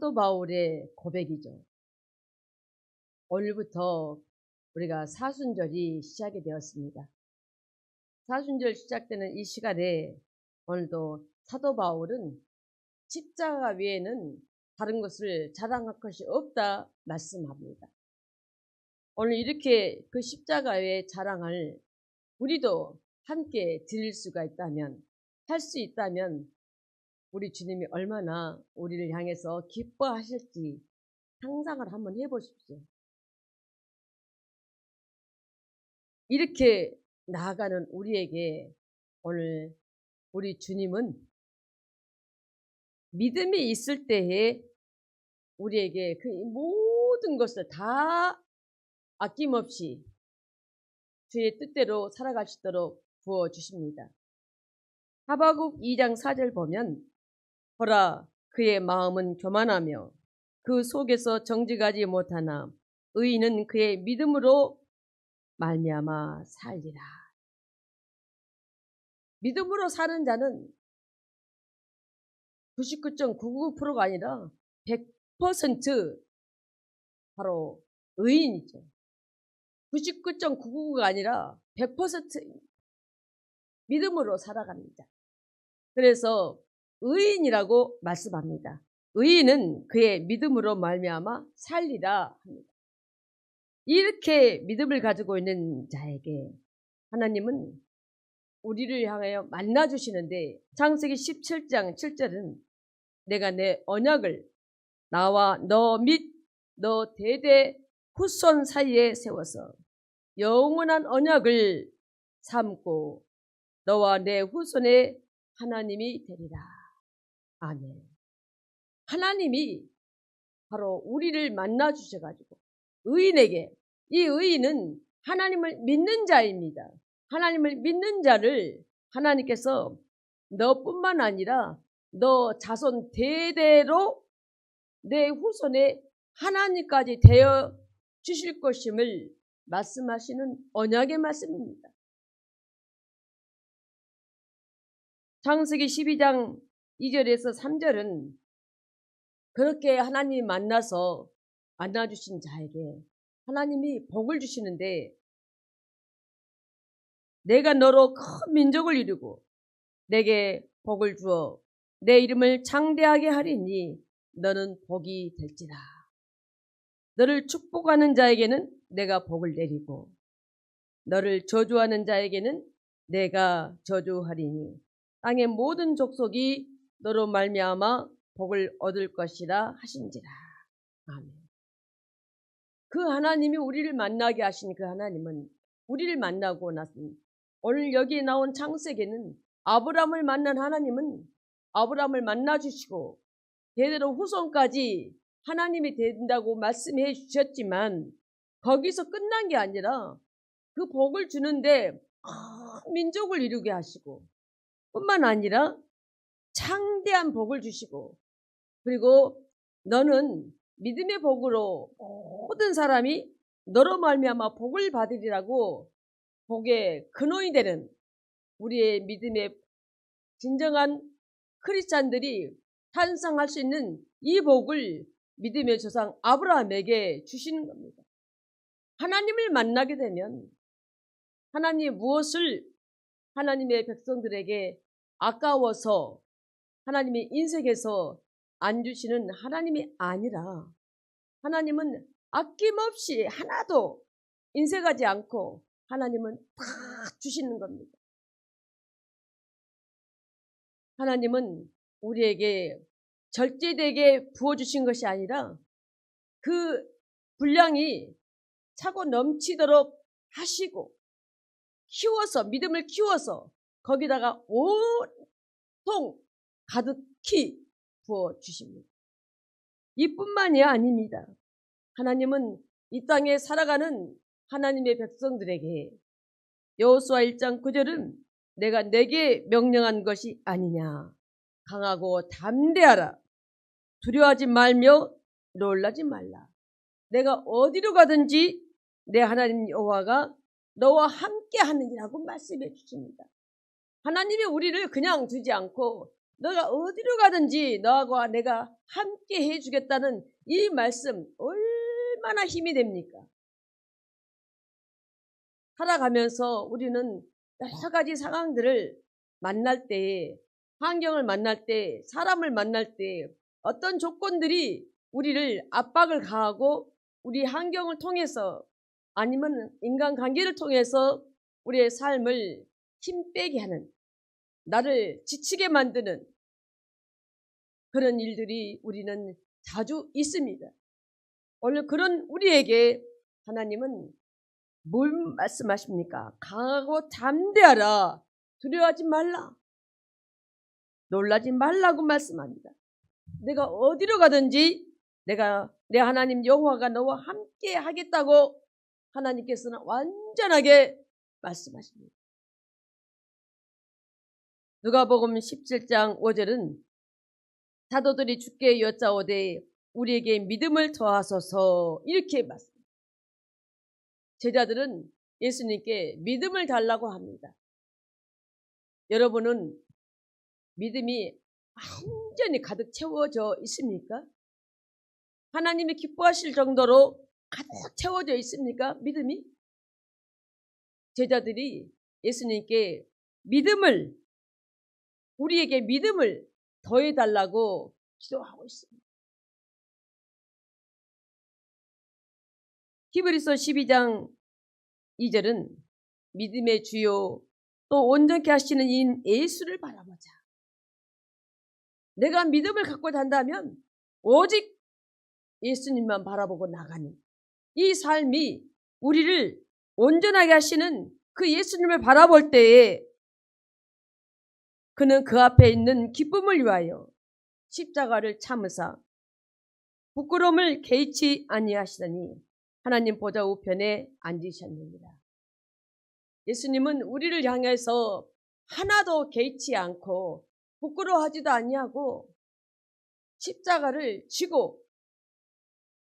사도 바울의 고백이죠. 오늘부터 우리가 사순절이 시작이 되었습니다. 사순절 시작되는 이 시간에 오늘도 사도 바울은 십자가 외에는 다른 것을 자랑할 것이 없다 말씀합니다. 오늘 이렇게 그 십자가 외의 자랑을 우리도 함께 드릴 수가 있다면 할 수 있다면 우리 주님이 얼마나 우리를 향해서 기뻐하실지 상상을 한번 해보십시오. 이렇게 나아가는 우리에게 오늘 우리 주님은 믿음이 있을 때에 우리에게 그 모든 것을 다 아낌없이 주의 뜻대로 살아갈 수 있도록 부어주십니다. 하바국 2장 4절 보면 보라 그의 마음은 교만하며 그 속에서 정직하지 못하나 의인은 그의 믿음으로 말미암아 살리라. 믿음으로 사는 자는 99.99%가 아니라 100% 바로 의인이죠. 99.99가 아니라 100% 믿음으로 살아갑니다. 그래서 의인이라고 말씀합니다. 의인은 그의 믿음으로 말미암아 살리라 합니다. 이렇게 믿음을 가지고 있는 자에게 하나님은 우리를 향하여 만나 주시는데 창세기 17장 7절은 내가 내 언약을 나와 너 및 너 대대 후손 사이에 세워서 영원한 언약을 삼고 너와 내 후손의 하나님이 되리라. 아멘. 하나님이 바로 우리를 만나 주셔가지고 의인에게 이 의인은 하나님을 믿는 자입니다. 하나님을 믿는 자를 하나님께서 너뿐만 아니라 너 자손 대대로 내 후손에 하나님까지 되어 주실 것임을 말씀하시는 언약의 말씀입니다. 창세기 12장 2절에서 3절은 그렇게 하나님 만나서 만나주신 자에게 하나님이 복을 주시는데 내가 너로 큰 민족을 이루고 내게 복을 주어 내 이름을 창대하게 하리니 너는 복이 될지라. 너를 축복하는 자에게는 내가 복을 내리고 너를 저주하는 자에게는 내가 저주하리니 땅의 모든 족속이 너로 말미암아 복을 얻을 것이라 하신지라. 아멘. 그 하나님이 우리를 만나게 하신 그 하나님은 우리를 만나고 났습니다. 오늘 여기에 나온 창세기는 아브라함을 만난 하나님은 아브라함을 만나 주시고 대대로 후손까지 하나님이 된다고 말씀해 주셨지만 거기서 끝난 게 아니라 그 복을 주는데 큰 민족을 이루게 하시고 뿐만 아니라 창대한 복을 주시고 그리고 너는 믿음의 복으로 모든 사람이 너로 말미암아 복을 받으리라고 복의 근원이 되는 우리의 믿음의 진정한 크리스찬들이 탄성할 수 있는 이 복을 믿음의 조상 아브라함에게 주시는 겁니다. 하나님을 만나게 되면 하나님 무엇을 하나님의 백성들에게 아까워서 하나님의 인생에서 안 주시는 하나님이 아니라 하나님은 아낌없이 하나도 인색하지 않고 하나님은 다 주시는 겁니다. 하나님은 우리에게 절제되게 부어주신 것이 아니라 그 분량이 차고 넘치도록 하시고 키워서 믿음을 키워서 거기다가 온통 가득히 부어 주십니다. 이뿐만이 아닙니다. 하나님은 이 땅에 살아가는 하나님의 백성들에게 여호수아 1장 9절은 내가 내게 명령한 것이 아니냐 강하고 담대하라 두려워하지 말며 놀라지 말라 내가 어디로 가든지 내 하나님 여호와가 너와 함께 하느니라고 말씀해 주십니다. 하나님이 우리를 그냥 두지 않고 너가 어디로 가든지 너하고 내가 함께 해주겠다는 이 말씀 얼마나 힘이 됩니까? 살아가면서 우리는 여러 가지 상황들을 만날 때, 환경을 만날 때, 사람을 만날 때 어떤 조건들이 우리를 압박을 가하고 우리 환경을 통해서 아니면 인간관계를 통해서 우리의 삶을 힘 빼게 하는 나를 지치게 만드는 그런 일들이 우리는 자주 있습니다. 오늘 그런 우리에게 하나님은 뭘 말씀하십니까? 강하고 담대하라. 두려워하지 말라. 놀라지 말라고 말씀합니다. 내가 어디로 가든지 내가 내 하나님 여호와가 너와 함께 하겠다고 하나님께서는 완전하게 말씀하십니다. 누가복음 17장 5절은 사도들이 주께 여짜오되 우리에게 믿음을 더하소서 이렇게 말씀합니다. 제자들은 예수님께 믿음을 달라고 합니다. 여러분은 믿음이 완전히 가득 채워져 있습니까? 하나님이 기뻐하실 정도로 가득 채워져 있습니까? 믿음이? 제자들이 예수님께 믿음을 우리에게 믿음을 더해달라고 기도하고 있습니다. 히브리서 12장 2절은 믿음의 주요 또 온전케 하시는 인 예수를 바라보자. 내가 믿음을 갖고 산다면 오직 예수님만 바라보고 나가는 이 삶이 우리를 온전하게 하시는 그 예수님을 바라볼 때에 그는 그 앞에 있는 기쁨을 위하여 십자가를 참으사 부끄러움을 개의치 아니하시더니 하나님 보좌 우편에 앉으셨느니라. 예수님은 우리를 향해서 하나도 개의치 않고 부끄러워하지도 아니하고 십자가를 지고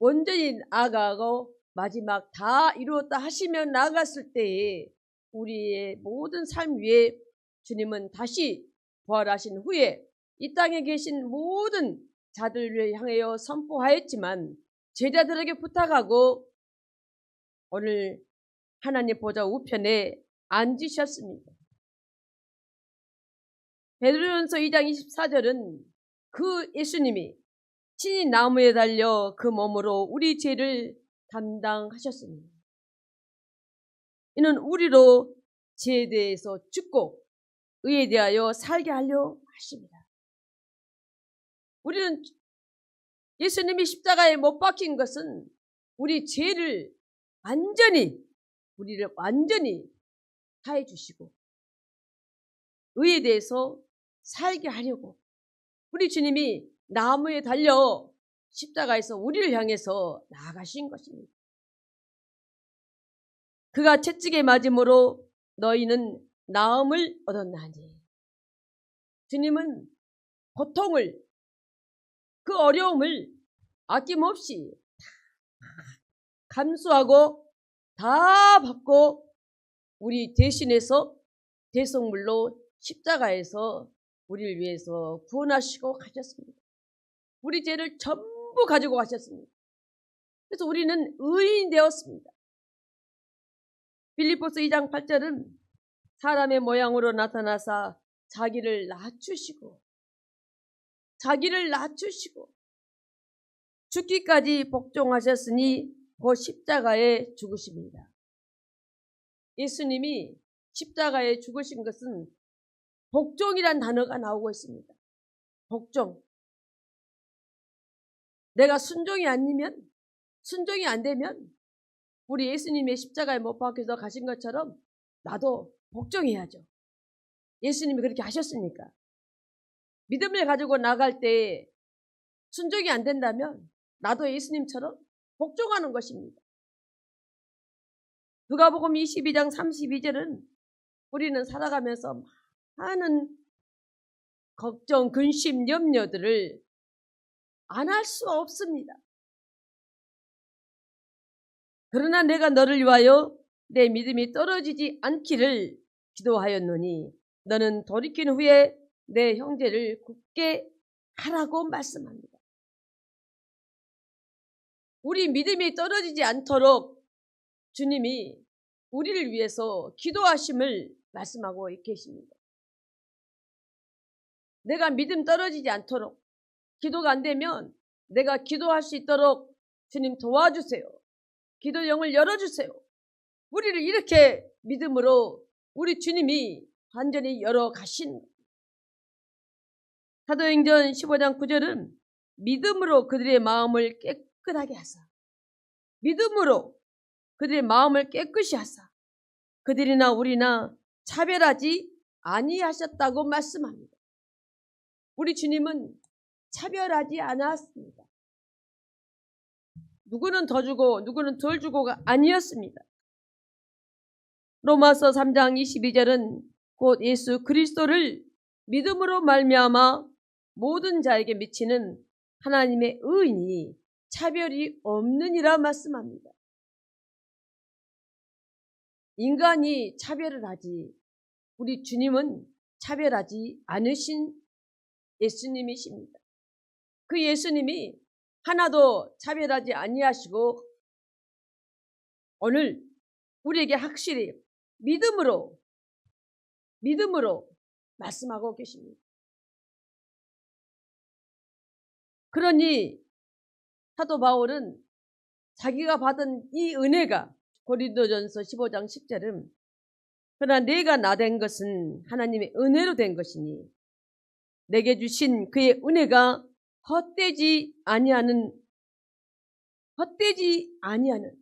온전히 나아가고 마지막 다 이루었다 하시면 나아갔을 때에 우리의 모든 삶 위에 주님은 다시 부활하신 후에 이 땅에 계신 모든 자들을 향하여 선포하였지만 제자들에게 부탁하고 오늘 하나님 보좌 우편에 앉으셨습니다. 베드로전서 2장 24절은 그 예수님이 친히 나무에 달려 그 몸으로 우리 죄를 담당하셨습니다. 이는 우리로 죄에 대해서 죽고 의에 대하여 살게 하려 하십니다. 우리는 예수님이 십자가에 못 박힌 것은 우리 죄를 완전히 우리를 완전히 사해 주시고 의에 대해서 살게 하려고 우리 주님이 나무에 달려 십자가에서 우리를 향해서 나아가신 것입니다. 그가 채찍에 맞음으로 너희는 나음을 얻었나니 주님은 고통을 그 어려움을 아낌없이 감수하고 다 받고 우리 대신해서 대성물로 십자가에서 우리를 위해서 구원하시고 가셨습니다. 우리 죄를 전부 가지고 가셨습니다. 그래서 우리는 의인 되었습니다. 빌리포스 2장 8절은 사람의 모양으로 나타나사 자기를 낮추시고 자기를 낮추시고 죽기까지 복종하셨으니 그 십자가에 죽으십니다. 예수님이 십자가에 죽으신 것은 복종이란 단어가 나오고 있습니다. 복종. 내가 순종이 아니면, 순종이 안 되면, 우리 예수님의 십자가에 못 박혀서 가신 것처럼 나도 복종해야죠. 예수님이 그렇게 하셨으니까. 믿음을 가지고 나갈 때 순종이 안 된다면 나도 예수님처럼 복종하는 것입니다. 누가복음 22장 32절은 우리는 살아가면서 많은 걱정, 근심, 염려들을 안 할 수 없습니다. 그러나 내가 너를 위하여 내 믿음이 떨어지지 않기를 기도하였노니 너는 돌이킨 후에 내 형제를 굳게 하라고 말씀합니다. 우리 믿음이 떨어지지 않도록 주님이 우리를 위해서 기도하심을 말씀하고 계십니다. 내가 믿음 떨어지지 않도록 기도가 안 되면 내가 기도할 수 있도록 주님 도와주세요. 기도 영을 열어주세요. 우리를 이렇게 믿음으로 우리 주님이 완전히 열어 가신 사도행전 15장 9절은 믿음으로 그들의 마음을 깨끗하게 하사 믿음으로 그들의 마음을 깨끗이 하사 그들이나 우리나 차별하지 아니하셨다고 말씀합니다. 우리 주님은 차별하지 않았습니다. 누구는 더 주고 누구는 덜 주고가 아니었습니다. 로마서 3장 22절은 곧 예수 그리스도를 믿음으로 말미암아 모든 자에게 미치는 하나님의 의인이 차별이 없느니라 말씀합니다. 인간이 차별을 하지 우리 주님은 차별하지 않으신 예수님이십니다. 그 예수님이 하나도 차별하지 아니하시고 오늘 우리에게 확실히 믿음으로 믿음으로 말씀하고 계십니다. 그러니 사도 바울은 자기가 받은 이 은혜가 고린도전서 15장 10절은 그러나 내가 나 된 것은 하나님의 은혜로 된 것이니 내게 주신 그의 은혜가 헛되지 아니하는 헛되지 아니하는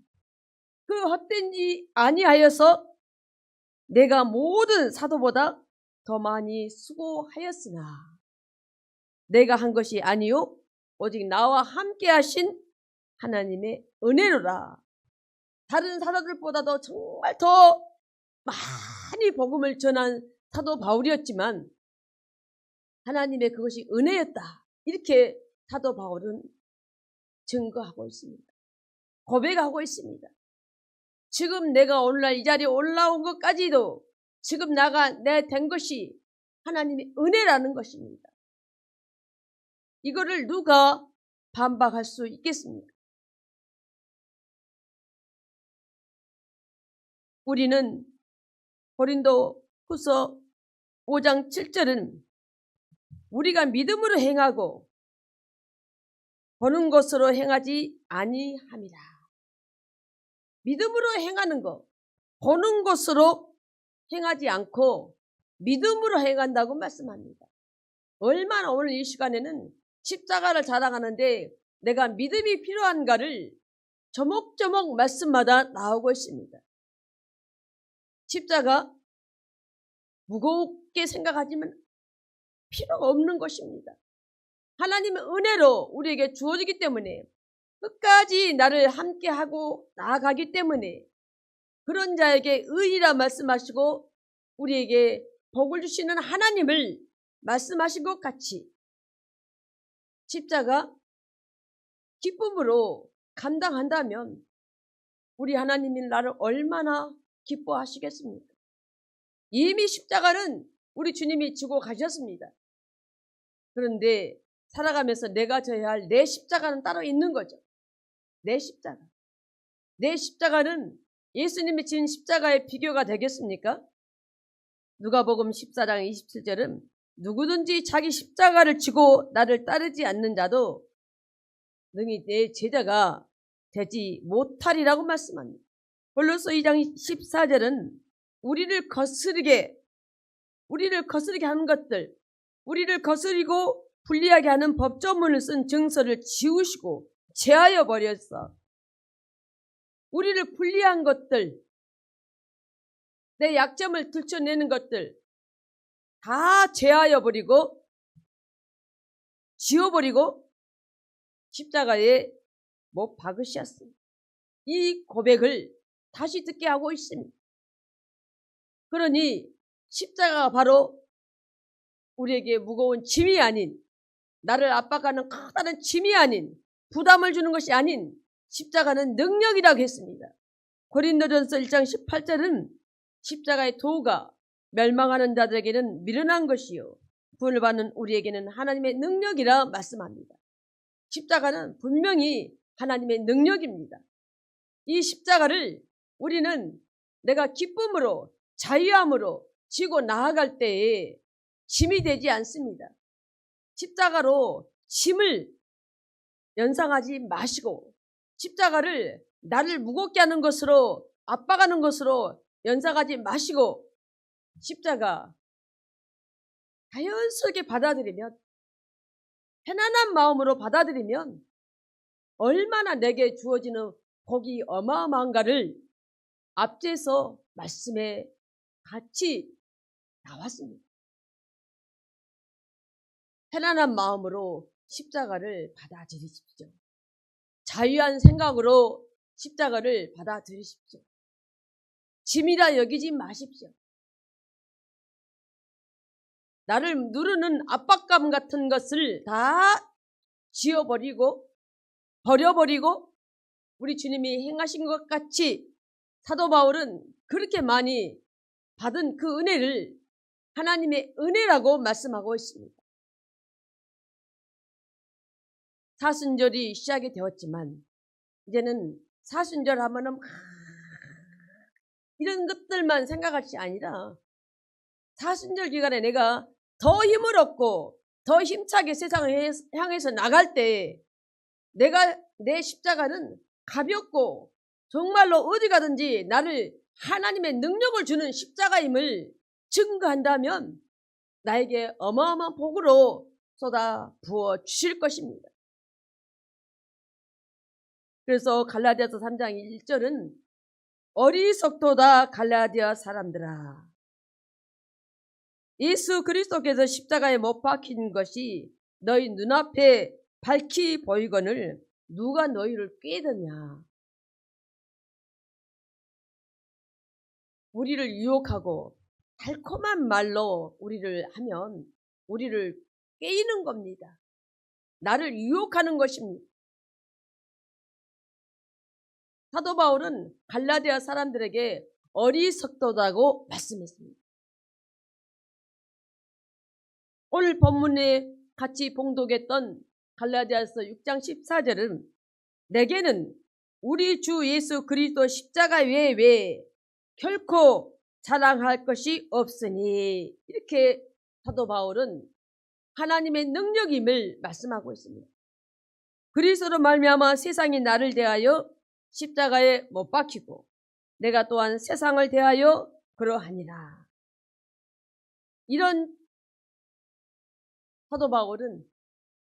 그 헛된지 아니하여서 내가 모든 사도보다 더 많이 수고하였으나 내가 한 것이 아니요 오직 나와 함께 하신 하나님의 은혜로라. 다른 사도들보다도 정말 더 많이 복음을 전한 사도 바울이었지만 하나님의 그것이 은혜였다. 이렇게 사도 바울은 증거하고 있습니다. 고백하고 있습니다. 지금 내가 오늘날 이 자리에 올라온 것까지도 지금 나가 내 된 것이 하나님의 은혜라는 것입니다. 이거를 누가 반박할 수 있겠습니까? 우리는 고린도 후서 5장 7절은 우리가 믿음으로 행하고 보는 것으로 행하지 아니함이라. 믿음으로 행하는 것, 보는 것으로 행하지 않고 믿음으로 행한다고 말씀합니다. 얼마나 오늘 이 시간에는 십자가를 자랑하는데 내가 믿음이 필요한가를 조목조목 말씀마다 나오고 있습니다. 십자가 무겁게 생각하지만 필요가 없는 것입니다. 하나님의 은혜로 우리에게 주어지기 때문에 끝까지 나를 함께하고 나아가기 때문에 그런 자에게 의리라 말씀하시고 우리에게 복을 주시는 하나님을 말씀하신 것 같이 십자가 기쁨으로 감당한다면 우리 하나님이 나를 얼마나 기뻐하시겠습니까? 이미 십자가는 우리 주님이 지고 가셨습니다. 그런데 살아가면서 내가 져야 할 내 십자가는 따로 있는 거죠. 내 십자가. 내 십자가는 예수님이 진 십자가의 비교가 되겠습니까? 누가복음 14장 27절은 누구든지 자기 십자가를 지고 나를 따르지 않는 자도 능히 내 제자가 되지 못하리라고 말씀합니다. 골로서 2장 14절은 우리를 거스르게 우리를 거스르게 하는 것들 우리를 거스리고 불리하게 하는 법조문을 쓴 증서를 지우시고 제하여 버렸어. 우리를 불리한 것들 내 약점을 들춰내는 것들 다 제하여 버리고 지워버리고 십자가에 못 박으셨습니다. 이 고백을 다시 듣게 하고 있습니다. 그러니 십자가가 바로 우리에게 무거운 짐이 아닌 나를 압박하는 커다란 짐이 아닌 부담을 주는 것이 아닌 십자가는 능력이라고 했습니다. 고린도전서 1장 18절은 십자가의 도가 멸망하는 자들에게는 미련한 것이요 구원을 받는 우리에게는 하나님의 능력이라 말씀합니다. 십자가는 분명히 하나님의 능력입니다. 이 십자가를 우리는 내가 기쁨으로 자유함으로 지고 나아갈 때에 짐이 되지 않습니다. 십자가로 짐을 연상하지 마시고 십자가를 나를 무겁게 하는 것으로 압박하는 것으로 연상하지 마시고 십자가 자연스럽게 받아들이면 편안한 마음으로 받아들이면 얼마나 내게 주어지는 복이 어마어마한가를 앞에서 말씀에 같이 나왔습니다. 편안한 마음으로 십자가를 받아들이십시오. 자유한 생각으로 십자가를 받아들이십시오. 짐이라 여기지 마십시오. 나를 누르는 압박감 같은 것을 다 지워버리고 버려버리고 우리 주님이 행하신 것 같이 사도 바울은 그렇게 많이 받은 그 은혜를 하나님의 은혜라고 말씀하고 있습니다. 사순절이 시작이 되었지만 이제는 사순절 하면은 막 이런 것들만 생각할 것이 아니라 사순절 기간에 내가 더 힘을 얻고 더 힘차게 세상을 향해서 나갈 때 내가 내 십자가는 가볍고 정말로 어디 가든지 나를 하나님의 능력을 주는 십자가임을 증거한다면 나에게 어마어마한 복으로 쏟아 부어 주실 것입니다. 그래서 갈라디아서 3장 1절은 어리석도다 갈라디아 사람들아 예수 그리스도께서 십자가에 못 박힌 것이 너희 눈앞에 밝히 보이거늘 누가 너희를 꾀드냐 우리를 유혹하고 달콤한 말로 우리를 하면 우리를 깨이는 겁니다. 나를 유혹하는 것입니다. 사도 바울은 갈라디아 사람들에게 어리석도다고 말씀했습니다. 오늘 본문에 같이 봉독했던 갈라디아서 6장 14절은 내게는 우리 주 예수 그리스도 십자가 외에 외에 결코 자랑할 것이 없으니 이렇게 사도 바울은 하나님의 능력임을 말씀하고 있습니다. 그리스도로 말미암아 세상이 나를 대하여 십자가에 못 박히고 내가 또한 세상을 대하여 그러하니라. 이런 사도 바울은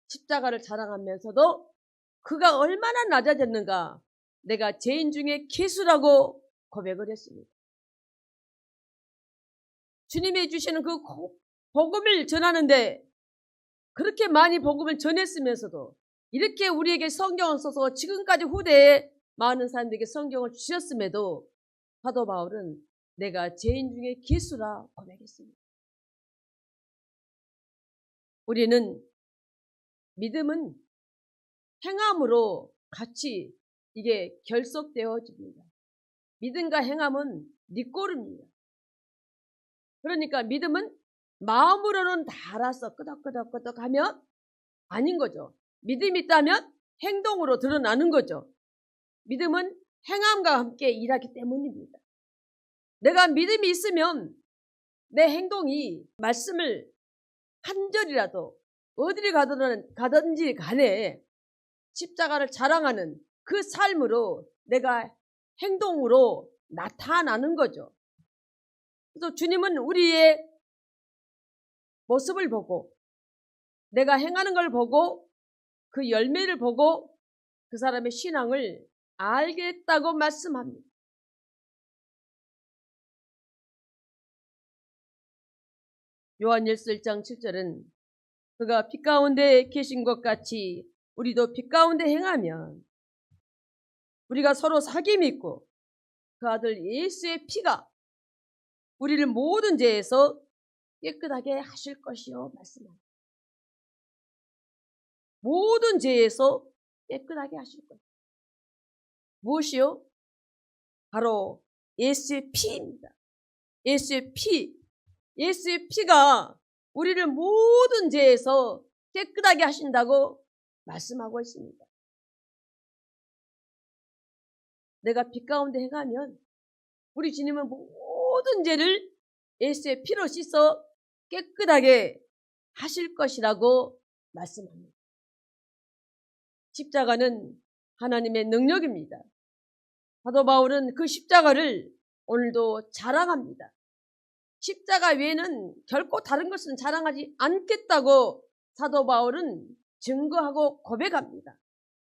십자가를 자랑하면서도 그가 얼마나 낮아졌는가 내가 죄인 중에 기수라고 고백을 했습니다. 주님이 주시는 그 복음을 전하는데 그렇게 많이 복음을 전했으면서도 이렇게 우리에게 성경을 써서 지금까지 후대에 많은 사람들에게 성경을 주셨음에도 사도 바울은 내가 죄인 중에 기수라 고백했습니다. 우리는 믿음은 행함으로 같이 이게 결속되어집니다. 믿음과 행함은 니꼬르입니다. 그러니까 믿음은 마음으로는 다 알아서 끄덕끄덕끄덕 하면 아닌 거죠. 믿음이 있다면 행동으로 드러나는 거죠. 믿음은 행함과 함께 일하기 때문입니다. 내가 믿음이 있으면 내 행동이 말씀을 한 절이라도 어디를 가든, 가든지 간에 십자가를 자랑하는 그 삶으로 내가 행동으로 나타나는 거죠. 그래서 주님은 우리의 모습을 보고 내가 행하는 걸 보고 그 열매를 보고 그 사람의 신앙을 알겠다고 말씀합니다. 요한일서 1장 7절은 그가 빛 가운데 계신 것 같이 우리도 빛 가운데 행하면 우리가 서로 사귐이 있고 그 아들 예수의 피가 우리를 모든 죄에서 깨끗하게 하실 것이요 말씀합니다. 모든 죄에서 깨끗하게 하실 것. 무엇이요? 바로 예수의 피입니다. 예수의 피. 예수의 피가 우리를 모든 죄에서 깨끗하게 하신다고 말씀하고 있습니다. 내가 빛 가운데 행하면 우리 주님은 모든 죄를 예수의 피로 씻어 깨끗하게 하실 것이라고 말씀합니다. 십자가는 하나님의 능력입니다. 사도 바울은 그 십자가를 오늘도 자랑합니다. 십자가 외에는 결코 다른 것은 자랑하지 않겠다고 사도 바울은 증거하고 고백합니다.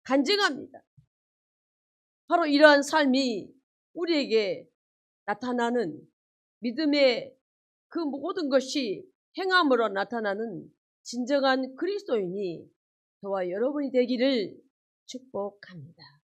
간증합니다. 바로 이러한 삶이 우리에게 나타나는 믿음의 그 모든 것이 행함으로 나타나는 진정한 그리스도인이 저와 여러분이 되기를 축복합니다.